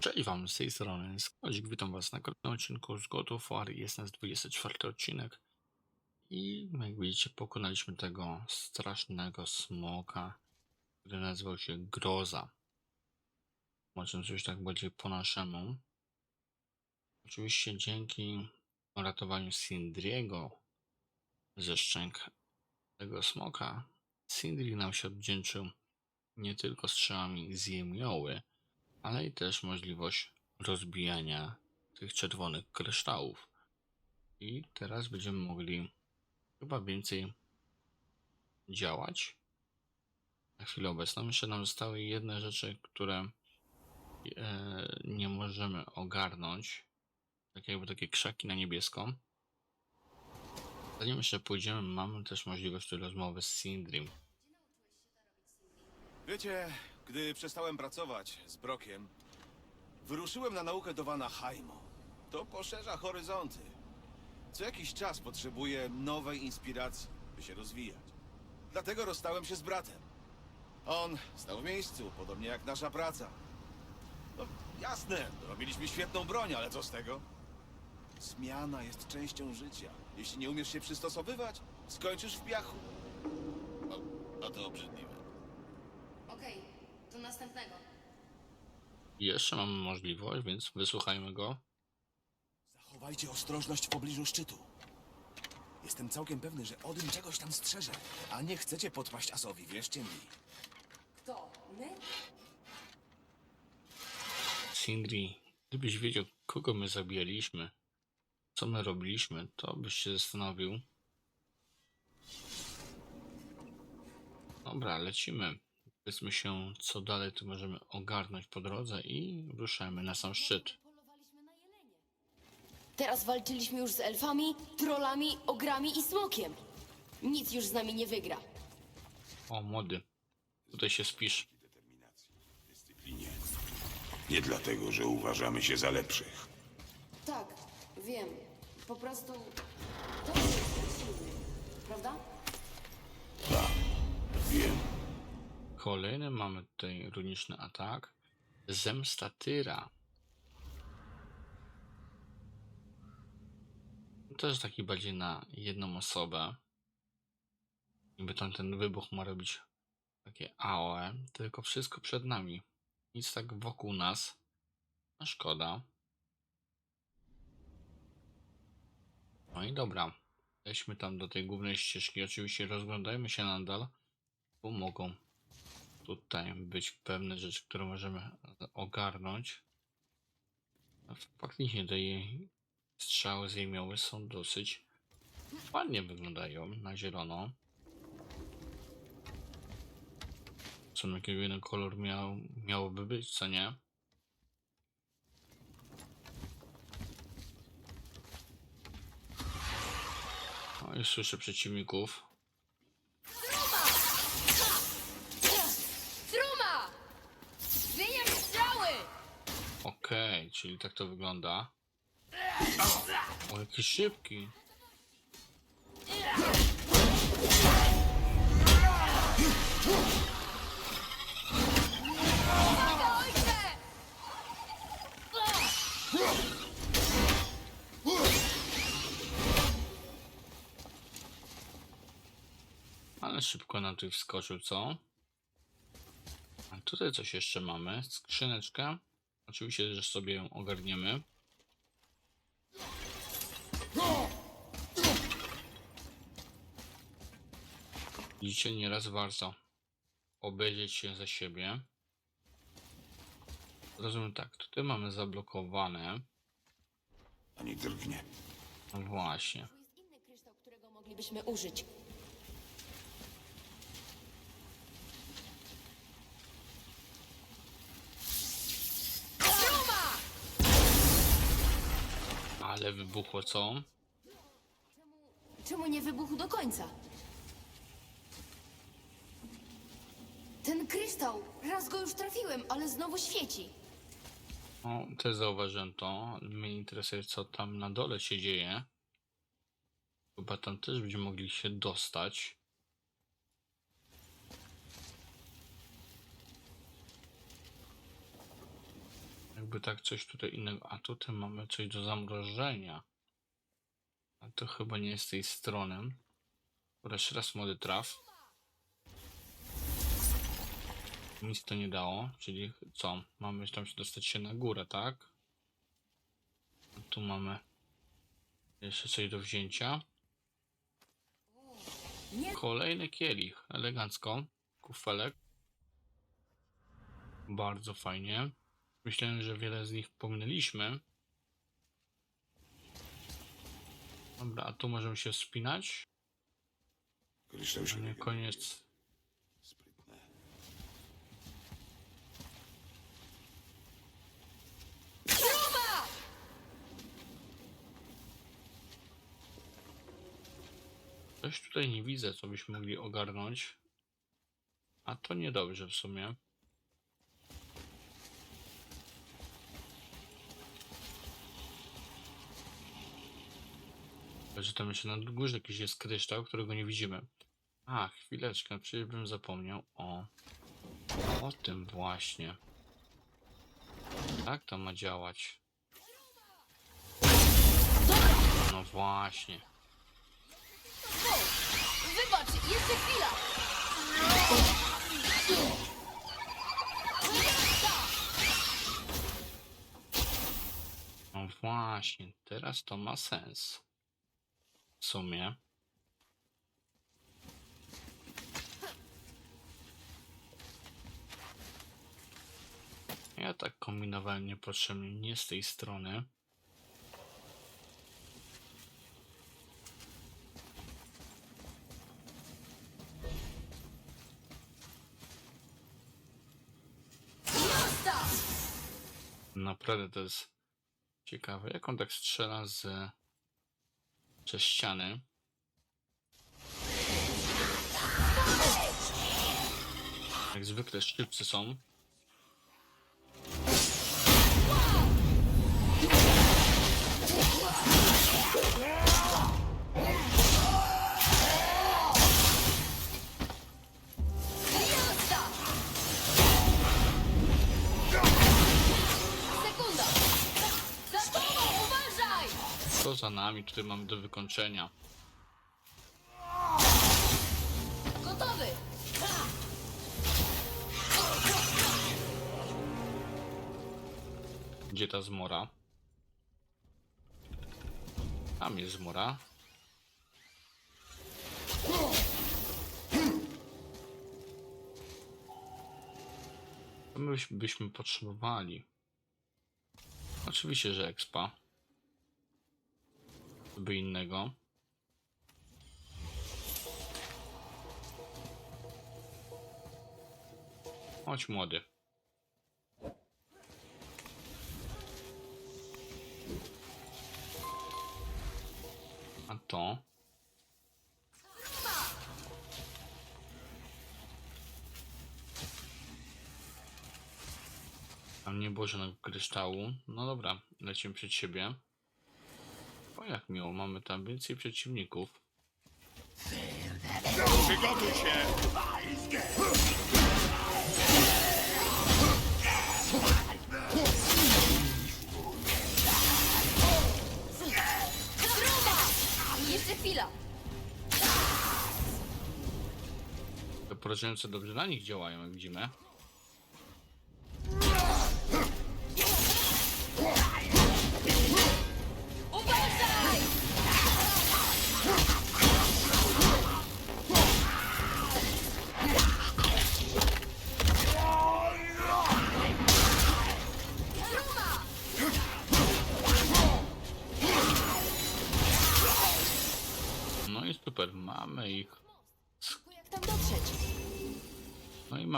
Cześć wam, z tej strony Skodzik, witam was na kolejnym odcinku z God of War, jest nas 24 odcinek i jak widzicie pokonaliśmy tego strasznego smoka, który nazywał się Groza. Może coś tak bardziej po naszemu. Oczywiście dzięki uratowaniu Sindriego ze szczęk tego smoka, Sindri nam się odwdzięczył nie tylko strzałami z jemioły, ale i też możliwość rozbijania tych czerwonych kryształów. I teraz będziemy mogli chyba więcej działać. Na chwilę obecną jeszcze nam zostały jedne rzeczy, które e, nie możemy ogarnąć. Tak jakby takie krzaki na niebiesko. Zanim jeszcze pójdziemy, mamy też możliwość rozmowy z Sindrim. Wiecie, gdy przestałem pracować z Brokiem, wyruszyłem na naukę do Vanaheimo. To poszerza horyzonty. Co jakiś czas potrzebuję nowej inspiracji, by się rozwijać. Dlatego rozstałem się z bratem. On stał w miejscu, podobnie jak nasza praca. No, jasne, robiliśmy świetną broń, ale co z tego? Zmiana jest częścią życia. Jeśli nie umiesz się przystosowywać, skończysz w piachu. O, a to obrzydliwe. Do następnego. Jeszcze mamy możliwość, więc wysłuchajmy go. Zachowajcie ostrożność w pobliżu szczytu. Jestem całkiem pewny, że Odyn czegoś tam strzeże, a nie chcecie podpaść Asowi, wierzcie mi. Kto? My? Sindri, gdybyś wiedział, kogo my zabijaliśmy, co my robiliśmy, to byś się zastanowił. Dobra, lecimy. Powiedzmy się, co dalej tu możemy ogarnąć po drodze i ruszamy na sam szczyt. Polowaliśmy na jelenie. Teraz walczyliśmy już z elfami, trollami, ogrami i smokiem. Nic już z nami nie wygra. O, młody, tutaj się spisz. dyscyplinie. Nie dlatego, że uważamy się za lepszych. Tak, wiem. Po prostu... To jest silny, prawda? Wiem. Kolejny mamy tutaj runiczny atak. Zemsta Tyra. Jest taki bardziej na jedną osobę. Niby tam ten wybuch ma robić takie AOE, tylko wszystko przed nami. Nic tak wokół nas. A szkoda. No i dobra. Leśmy tam do tej głównej ścieżki. Oczywiście rozglądajmy się nadal, bo mogą tutaj być pewne rzeczy, które możemy ogarnąć. A Faktycznie te strzały z jej mioły są dosyć ładnie wyglądają na zielono. Co jakiego jeden kolor miał, miałoby być, co nie? O, już słyszę przeciwników. Okej, czyli tak to wygląda. O, jaki szybki. Ale szybko nam tu wskoczył, co? A tutaj coś jeszcze mamy. Skrzyneczkę. Oczywiście, że sobie ją ogarniemy. Widzicie, nieraz warto obejrzeć się za siebie. Rozumiem tak, tutaj mamy zablokowane. Ani drgnie. No właśnie. Tu jest inny kryształ, którego moglibyśmy użyć. Ale wybuchło co? Czemu, czemu nie wybuchł do końca? Ten kryształ! Raz go już trafiłem, ale znowu świeci. No, też zauważyłem to. Mnie interesuje, co tam na dole się dzieje. Chyba tam też będziemy mogli się dostać. Jakby tak coś tutaj innego. A tutaj mamy coś do zamrożenia. A to chyba nie jest tej strony. Dobra, jeszcze raz młody traf. Nic to nie dało, czyli co? Mamy tam się dostać się na górę, tak? A tu mamy jeszcze coś do wzięcia. Kolejny kielich, elegancko. Kufelek. Bardzo fajnie. Myślałem, że wiele z nich pominęliśmy. Dobra, a tu możemy się wspinać. Kryształ A się nie koniec. Sprytne. Coś tutaj nie widzę, co byśmy mogli ogarnąć. A to niedobrze w sumie. Że tam jeszcze na górze jakiś jest kryształ, którego nie widzimy. A, chwileczkę, przecież bym zapomniał o... O tym właśnie. Tak to ma działać. No właśnie. Wybacz, jeszcze chwila! No właśnie, teraz to ma sens. Sumie. Ja tak kombinowałem niepotrzebnie, nie z tej strony. Naprawdę to jest ciekawe. Jak on tak strzela z przez ściany? Jak zwykle szybcy są. Jazda! Co za nami tutaj mamy do wykończenia? Gotowy! Gdzie ta zmora? Tam jest zmora. My byś- byśmy potrzebowali? Oczywiście, że expa. By innego. Chodź młody. A to? Tam nie było żadnego kryształu. No dobra, lecimy przed siebie. Jak miło, mamy tam więcej przeciwników. Przygotuj się! Jeszcze chwila! Te porażające dobrze na nich działają, jak widzimy.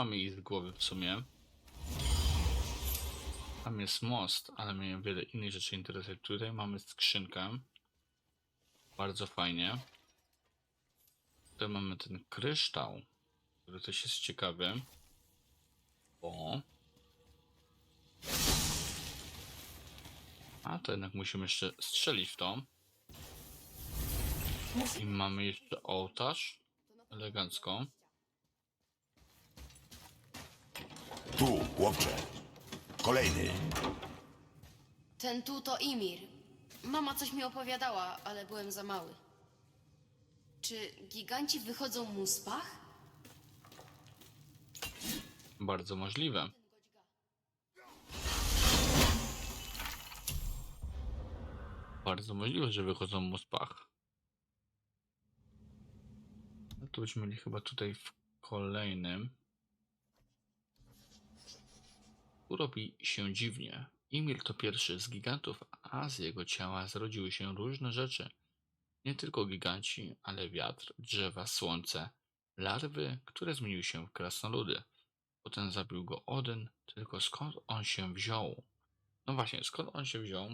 Mamy ich z głowy w sumie. Tam jest most, ale mnie wiele innych rzeczy interesuje. Tutaj mamy skrzynkę. Bardzo fajnie. Tutaj mamy ten kryształ, który też jest ciekawy. O. A to jednak musimy jeszcze strzelić w to. I mamy jeszcze ołtarz. Elegancko. Tu, chłopcze. Kolejny. Ten tu to Imir. Mama coś mi opowiadała, ale byłem za mały. Czy giganci wychodzą mu z pach? Bardzo możliwe. Bardzo możliwe, że wychodzą mu z pach. No to byśmy mieli chyba tutaj w kolejnym. Robi się dziwnie. Imir to pierwszy z gigantów, a z jego ciała zrodziły się różne rzeczy. Nie tylko giganci, ale wiatr, drzewa, słońce, larwy, które zmieniły się w krasnoludy. Potem zabił go Odyn, tylko skąd on się wziął? No właśnie, skąd on się wziął?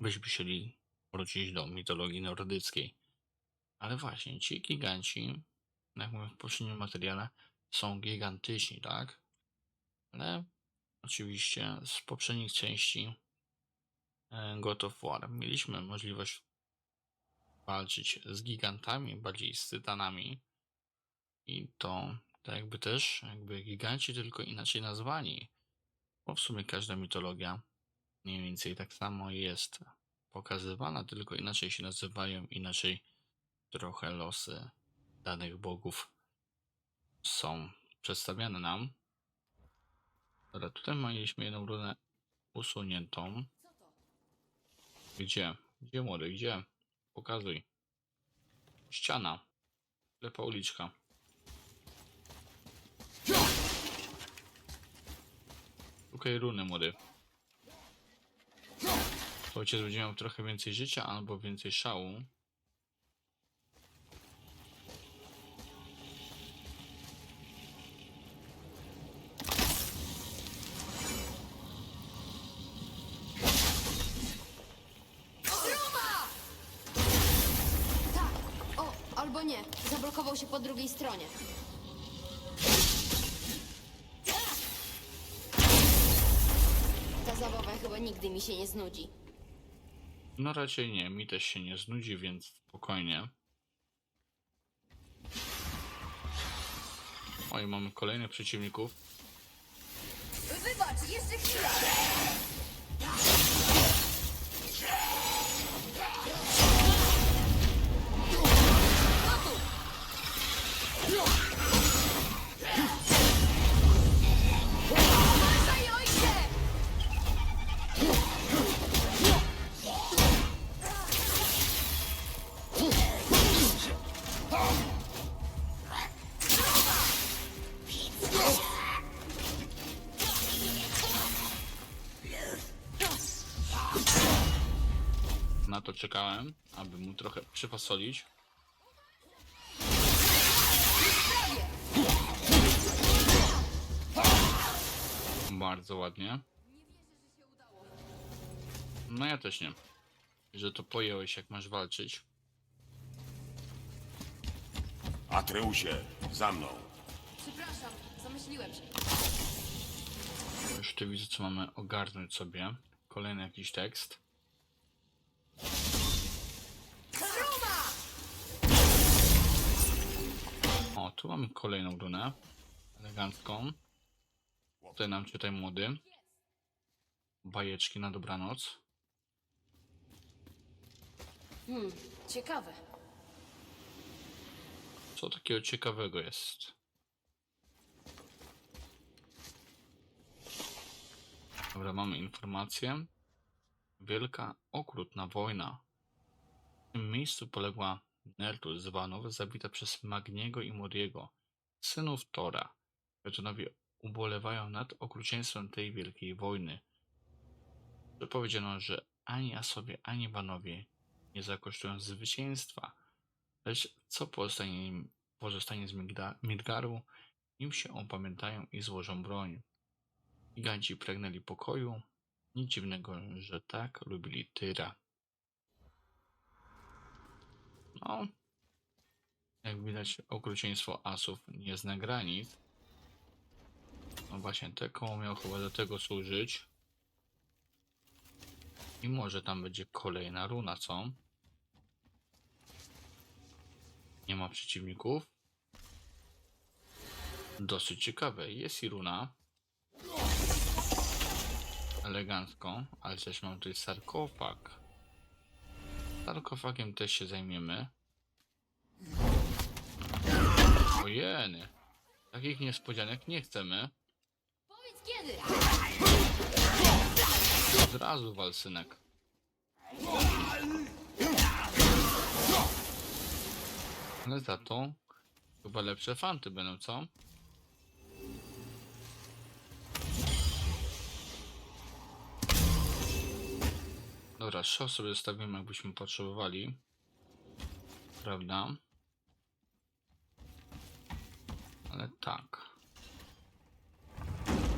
Byśmy chcieli wrócić do mitologii nordyckiej. Ale właśnie, ci giganci, jak mówiłem w poprzednim materiale, są gigantyczni, tak? Ale oczywiście z poprzednich części e, God of War mieliśmy możliwość walczyć z gigantami, bardziej z tytanami. I to tak jakby też, jakby giganci, tylko inaczej nazwani. Bo w sumie każda mitologia mniej więcej tak samo jest pokazywana, tylko inaczej się nazywają, inaczej trochę losy danych bogów są przedstawiane nam. Dobra, tutaj mieliśmy jedną runę usuniętą. Gdzie? Gdzie młody? Gdzie? Pokazuj. Ściana. Lepa uliczka. Szukaj runy, młody. Ojciec będzie miał trochę więcej życia albo więcej szału. O, nie. Zablokował się po drugiej stronie. Ta zabawa chyba nigdy mi się nie znudzi. No raczej nie, mi też się nie znudzi, więc spokojnie. Oj, mamy kolejnych przeciwników. Wybacz, jeszcze chwila! Na to czekałem, aby mu trochę przyfasolić. Bardzo ładnie. No ja też nie. Że to pojąłeś jak masz walczyć. Atreusie, za mną. Przepraszam, zamyśliłem się. Już tu widzę co mamy ogarnąć sobie. Kolejny jakiś tekst. O, tu mamy kolejną runę. Elegancką. Tutaj nam czytaj młody. Bajeczki na dobranoc. Hmm, ciekawe. Co takiego ciekawego jest? Dobra, mamy informację. Wielka, okrutna wojna. W tym miejscu poległa Nertus z Vanów, zabita przez Magniego i Moriego, synów Tora. Jotunowie ubolewają nad okrucieństwem tej wielkiej wojny. Zapowiedziano, że ani Asowie, ani Vanowie nie zakosztują zwycięstwa, lecz co pozostanie, im- pozostanie z Midgaru, im się opamiętają i złożą broń. Giganci pragnęli pokoju, nic dziwnego, że tak lubili Tyra. No, jak widać, okrucieństwo asów nie zna granic. No właśnie, te koło miało chyba do tego służyć. I może tam będzie kolejna runa, co? Nie ma przeciwników. Dosyć ciekawe. Jest i runa. Elegancko, ale też mam tutaj sarkofag. Sarkofagiem też się zajmiemy. Ojeny. Takich niespodzianek nie chcemy. Powiedz kiedy! Od razu walsynek. Ale za to chyba lepsze fanty będą, co? Dobra, show sobie zostawimy, jakbyśmy potrzebowali. Prawda? Ale tak.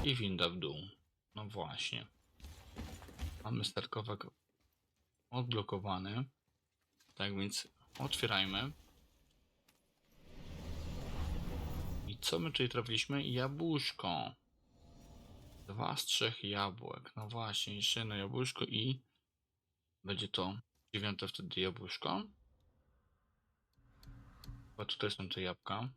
I winda w dół. No właśnie. Mamy starkowek odblokowany. Tak więc otwierajmy. I co my tutaj trafiliśmy? Jabłuszko. Dwa z trzech jabłek. No właśnie, jeszcze jedno jabłuszko i będzie to dziewiąte wtedy jabłuszko. Chyba tutaj są te jabłka.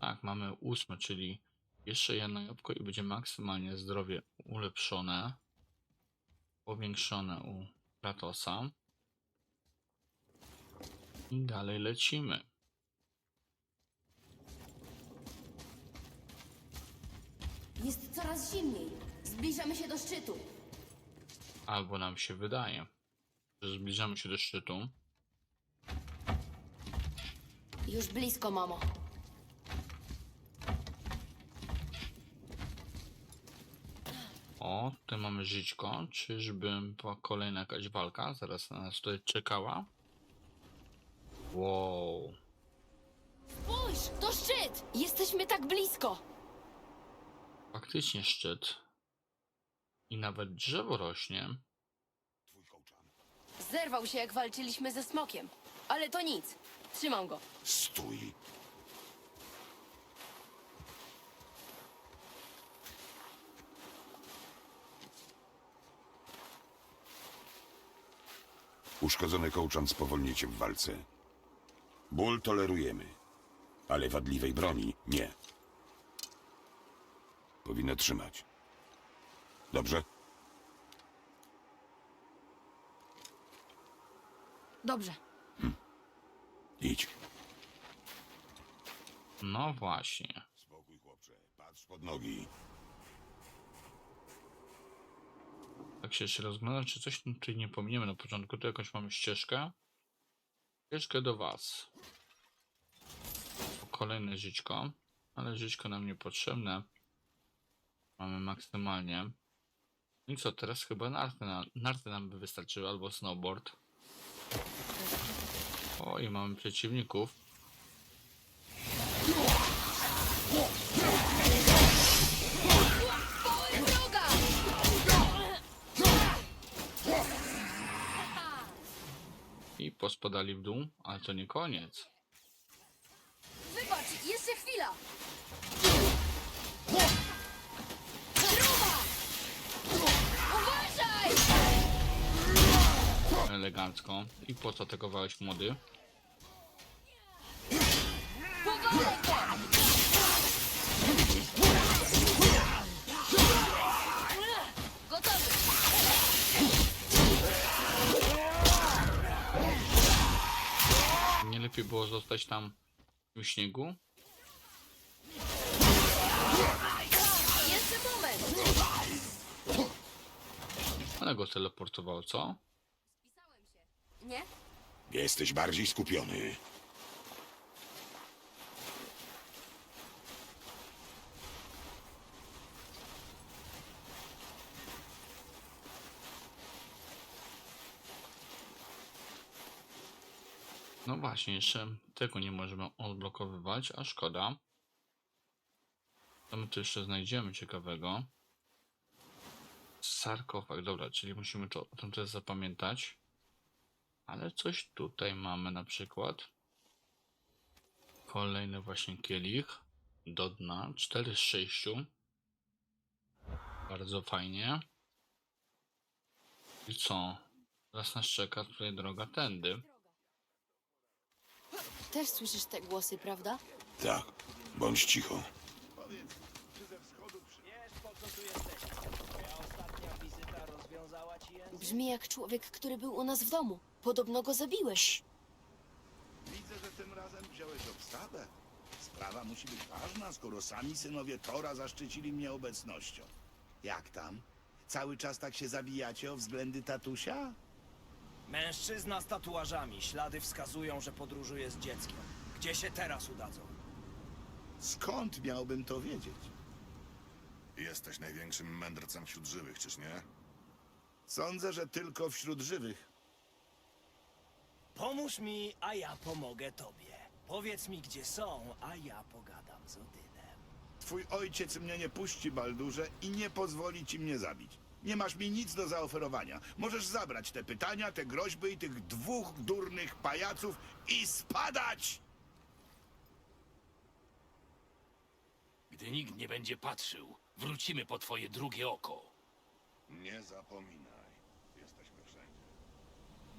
Tak, mamy ósme, czyli jeszcze jedno jabłko i będzie maksymalnie zdrowie ulepszone. Powiększone u Kratosa. I dalej lecimy. Jest coraz zimniej. Zbliżamy się do szczytu. Albo nam się wydaje, że zbliżamy się do szczytu. Już blisko, mamo. O, tutaj mamy żyćko. Czyżby była kolejna jakaś walka? Zaraz na nas tutaj czekała. Wow. Spójrz, to szczyt! Jesteśmy tak blisko! Faktycznie szczyt. I nawet drzewo rośnie. Twój kołczan. Zerwał się, jak walczyliśmy ze smokiem. Ale to nic. Trzymam go. Stój. Uszkodzony kołczan spowolni cię w walce. Ból tolerujemy, ale wadliwej broni nie. Powinno trzymać. Dobrze? Dobrze. Idź. No właśnie. Spokój, chłopcze. Patrz pod nogi. Tak się jeszcze rozglądam, czy coś tutaj nie pominiemy na początku. Tu jakąś mamy ścieżkę. Ścieżkę do was. O, Kolejne żyćko. Ale żyćko nam niepotrzebne. Mamy maksymalnie. I co, teraz chyba narty, na, narty nam by wystarczyły, albo snowboard. O, i mamy przeciwników. I pospadali w dół, ale to nie koniec. Elegancko. I po co atakowałeś młody? Nie lepiej było zostać tam w śniegu? Jeszcze moment! Ale go teleportowało, co? Nie? Jesteś bardziej skupiony. No właśnie, jeszcze tego nie możemy odblokowywać, a szkoda. Co my tu jeszcze znajdziemy ciekawego? Sarkofag, dobra, czyli musimy to, o tym też zapamiętać. Ale coś tutaj mamy na przykład. Kolejny właśnie kielich do dna. 4 z 6. Bardzo fajnie. I co? Teraz nas czeka tutaj droga tędy. Też słyszysz te głosy, prawda? Tak, bądź cicho. Powiedz, czy ze wschodu przyniecz? Po co tu jesteś? Ja ostatnia wizyta rozwiązała Cię. Brzmi jak człowiek, który był u nas w domu. Podobno go zabiłeś. Widzę, że tym razem wziąłeś obsadę. Sprawa musi być ważna, skoro sami synowie Tora zaszczycili mnie obecnością. Jak tam? Cały czas tak się zabijacie o względy tatusia? Mężczyzna z tatuażami. Ślady wskazują, że podróżuje z dzieckiem. Gdzie się teraz udadzą? Skąd miałbym to wiedzieć? Jesteś największym mędrcem wśród żywych, czyż nie? Sądzę, że tylko wśród żywych. Pomóż mi, a ja pomogę tobie. Powiedz mi, gdzie są, a ja pogadam z Odynem. Twój ojciec mnie nie puści, Baldurze, i nie pozwoli ci mnie zabić. Nie masz mi nic do zaoferowania. Możesz zabrać te pytania, te groźby i tych dwóch durnych pajaców i spadać! Gdy nikt nie będzie patrzył, wrócimy po twoje drugie oko. Nie zapominaj.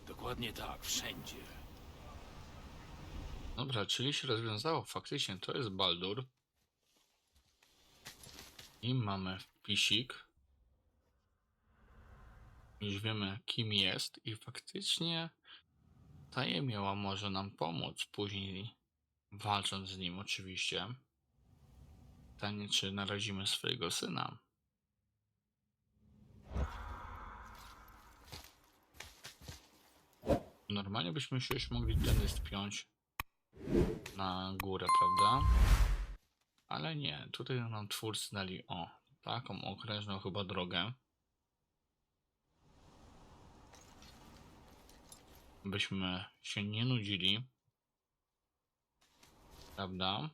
Dokładnie tak, wszędzie. Dobra, czyli się rozwiązało. Faktycznie to jest Baldur. I mamy wpisik. Już wiemy kim jest i faktycznie ta jemioła może nam pomóc później walcząc z nim oczywiście. Pytanie czy narazimy swojego syna. Normalnie byśmy się już mogli tędy spiąć na górę, prawda? Ale nie, tutaj nam twórcy dali o taką okrężną chyba drogę. Byśmy się nie nudzili. Prawda?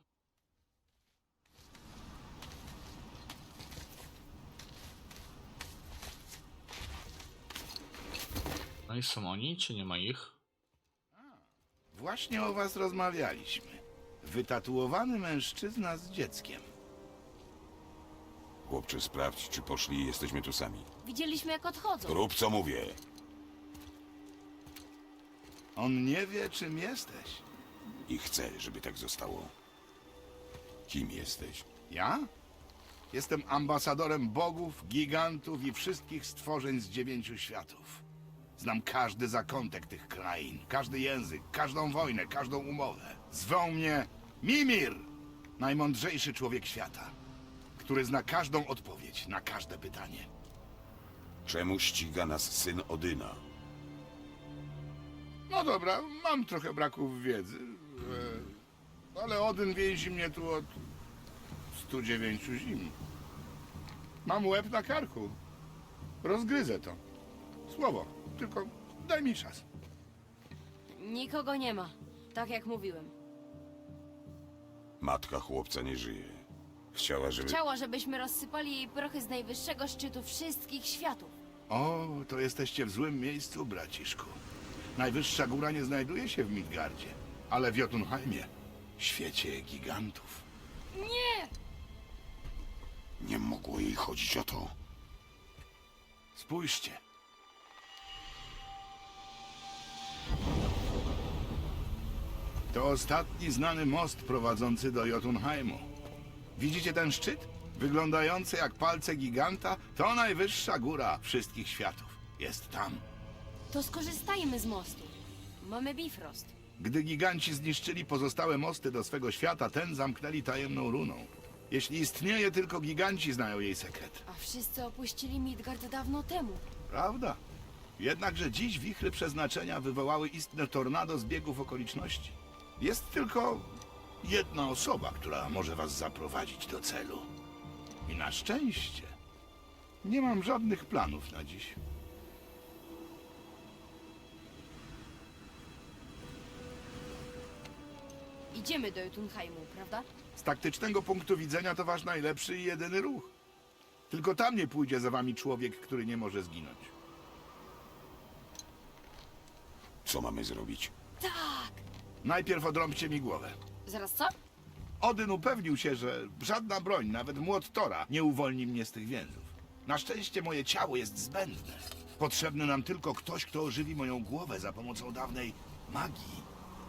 No i są oni, czy nie ma ich? Właśnie o was rozmawialiśmy. Wytatuowany mężczyzna z dzieckiem. Chłopcze, sprawdź, czy poszli i jesteśmy tu sami. Widzieliśmy jak odchodzą. Rób co mówię. On nie wie, czym jesteś. I chcę, żeby tak zostało. Kim jesteś? Ja? Jestem ambasadorem bogów, gigantów i wszystkich stworzeń z dziewięciu światów. Znam każdy zakątek tych krain, każdy język, każdą wojnę, każdą umowę. Zwą mnie Mimir, najmądrzejszy człowiek świata, który zna każdą odpowiedź na każde pytanie. Czemu ściga nas syn Odyna? No dobra, mam trochę braków wiedzy, e, ale Odyn więzi mnie tu od 109 zim. Mam łeb na karku. Rozgryzę to. Słowo, tylko daj mi czas. Nikogo nie ma. Tak jak mówiłem. Matka chłopca nie żyje. Chciała, żeby... Chciała, żebyśmy rozsypali jej prochy z najwyższego szczytu wszystkich światów. O, to jesteście w złym miejscu, braciszku. Najwyższa góra nie znajduje się w Midgardzie, ale w Jotunheimie, świecie gigantów. Nie! Nie mogło jej chodzić o to. Spójrzcie. To ostatni znany most prowadzący do Jotunheimu. Widzicie ten szczyt? Wyglądający jak palce giganta, to najwyższa góra wszystkich światów. Jest tam. To skorzystajmy z mostu. Mamy Bifrost. Gdy giganci zniszczyli pozostałe mosty do swego świata, ten zamknęli tajemną runą. Jeśli istnieje, tylko giganci znają jej sekret. A wszyscy opuścili Midgard dawno temu. Prawda? Jednakże dziś wichry przeznaczenia wywołały istne tornado zbiegów okoliczności. Jest tylko jedna osoba, która może was zaprowadzić do celu. I na szczęście nie mam żadnych planów na dziś. Idziemy do Jotunheimu, prawda? Z taktycznego punktu widzenia to wasz najlepszy i jedyny ruch. Tylko tam nie pójdzie za wami człowiek, który nie może zginąć. Co mamy zrobić? Tak! Najpierw odrąbcie mi głowę. Zaraz co? Odyn upewnił się, że żadna broń, nawet młot Tora, nie uwolni mnie z tych więzów. Na szczęście moje ciało jest zbędne. Potrzebny nam tylko ktoś, kto ożywi moją głowę za pomocą dawnej magii.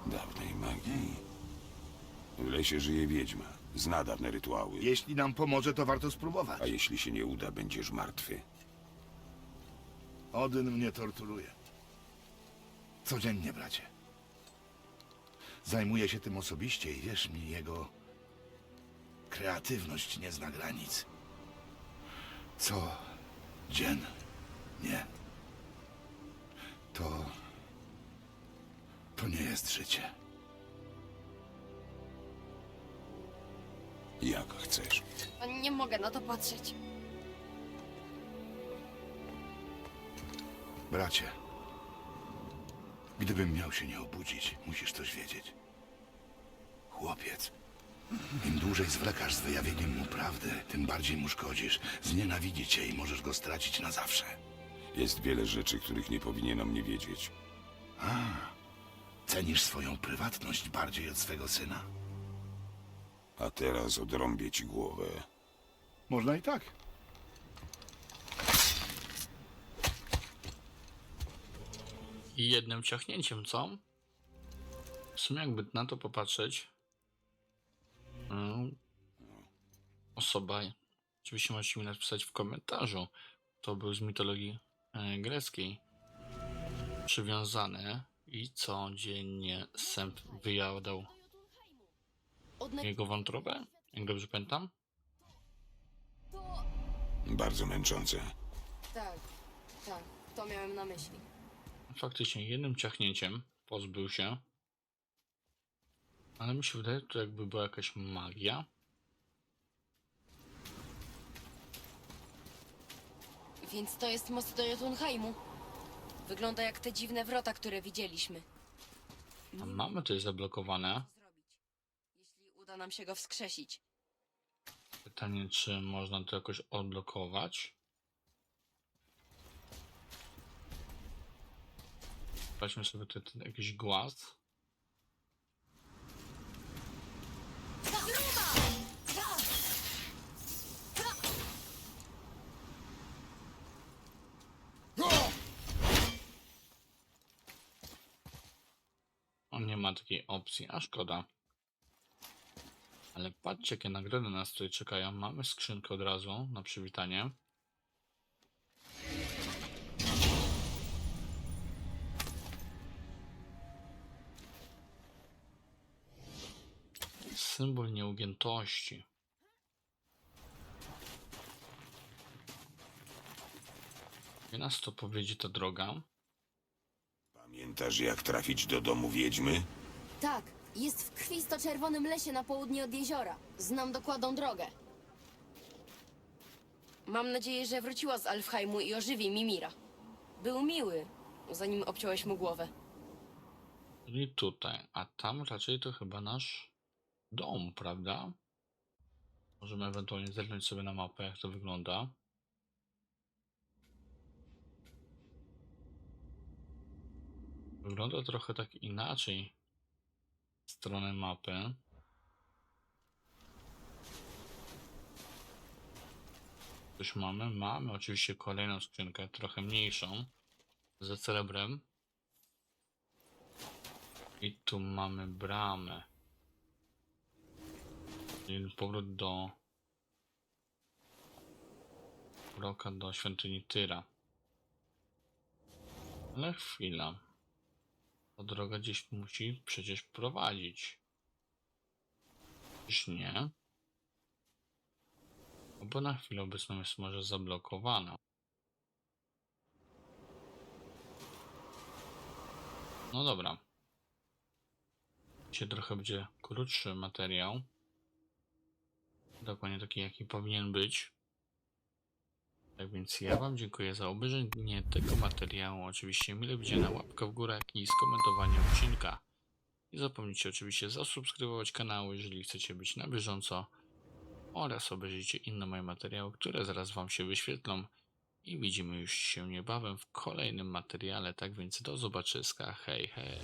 Dawnej magii. W lesie żyje wiedźma. Zna dawne rytuały. Jeśli nam pomoże, to warto spróbować. A jeśli się nie uda, będziesz martwy. Odyn mnie torturuje. Codziennie, bracie. Zajmuję się tym osobiście i wierz mi, jego kreatywność nie zna granic. Co dzień, nie. To. To nie jest życie. Jak chcesz. Nie mogę na to patrzeć. Bracie, gdybym miał się nie obudzić, musisz coś wiedzieć. Chłopiec, im dłużej zwlekasz z wyjawieniem mu prawdy, tym bardziej mu szkodzisz. Znienawidzi cię i możesz go stracić na zawsze. Jest wiele rzeczy, których nie powinienem nie wiedzieć. Cenisz swoją prywatność bardziej od swego syna? A teraz odrąbię ci głowę. Można i tak. I jednym ciachnięciem, co? W sumie jakby na to popatrzeć. mm, Osoba, oczywiście możecie mi napisać w komentarzu, to był z mitologii e, greckiej przywiązany i codziennie sęp wyjadał jego wątrobę, jak dobrze pamiętam. To... Bardzo męczące. Tak, tak, to miałem na myśli. Faktycznie jednym ciachnięciem pozbył się. Ale mi się wydaje, że to jakby była jakaś magia. Więc to jest most do Jotunheimu. Wygląda jak te dziwne wrota, które widzieliśmy. A mamy to jest zablokowane. Zrobić, jeśli uda nam się go wskrzesić. Pytanie, czy można to jakoś odblokować? Weźmy sobie ten, ten jakiś głaz. On nie ma takiej opcji, a szkoda. Ale patrzcie, jakie nagrody nas tutaj czekają. Mamy skrzynkę od razu na przywitanie. Symbol nieugiętości. Gdzie nas to powiedzie ta droga? Pamiętasz, jak trafić do domu wiedźmy? Tak, jest w krwisto-czerwonym lesie na południe od jeziora. Znam dokładną drogę. Mam nadzieję, że wróciła z Alfheimu i ożywi Mimira. Był miły, zanim obciąłeś mu głowę. Czyli tutaj, a tam raczej to chyba nasz dom, prawda? Możemy ewentualnie zerknąć sobie na mapę, jak to wygląda. Wygląda trochę tak inaczej stronę mapy. Coś mamy? Mamy oczywiście kolejną skrzynkę, trochę mniejszą, ze srebrem. I tu mamy bramę. Powrót do Roka do świątyni Tyra. Ale chwila. Ta droga gdzieś musi przecież prowadzić. Czyż nie? Bo na chwilę obecną jest może zablokowana. No dobra. Dzisiaj trochę będzie krótszy materiał. Dokładnie taki, jaki powinien być. Tak więc ja Wam dziękuję za obejrzenie tego materiału. Oczywiście mile widziana łapka w górę, jak i skomentowanie odcinka. Nie zapomnijcie oczywiście zasubskrybować kanału, jeżeli chcecie być na bieżąco. Oraz obejrzyjcie inne moje materiały, które zaraz Wam się wyświetlą. I widzimy już się niebawem w kolejnym materiale. Tak więc do zobaczyska. Hej, hej.